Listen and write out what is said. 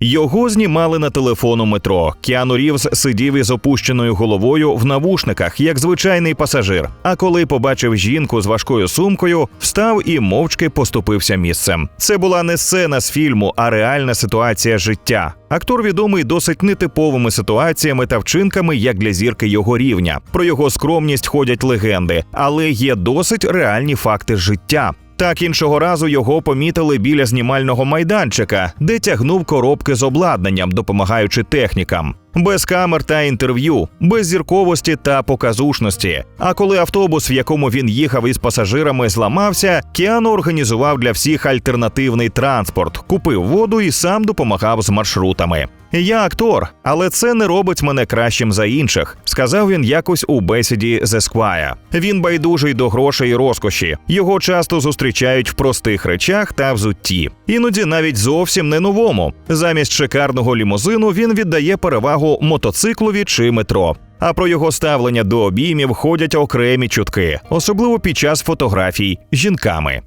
Його знімали на телефон у метро. Кіану Рівз сидів із опущеною головою в навушниках, як звичайний пасажир. А коли побачив жінку з важкою сумкою, встав і мовчки поступився місцем. Це була не сцена з фільму, а реальна ситуація життя. Актор відомий досить нетиповими ситуаціями та вчинками, як для зірки його рівня. Про його скромність ходять легенди, але є досить реальні факти життя. Так іншого разу його помітили біля знімального майданчика, де тягнув коробки з обладнанням, допомагаючи технікам. Без камер та інтерв'ю, без зірковості та показушності. А коли автобус, в якому він їхав із пасажирами, зламався, Кіану організував для всіх альтернативний транспорт, купив воду і сам допомагав з маршрутами. Я актор, але це не робить мене кращим за інших, сказав він якось у бесіді з Esquire. Він байдужий до грошей і розкоші. Його часто зустрічають в простих речах та взутті. Іноді навіть зовсім не новому. Замість шикарного лімузину він віддає перевагу мотоциклові чи метро. А про його ставлення до обіймів ходять окремі чутки, особливо під час фотографій жінками.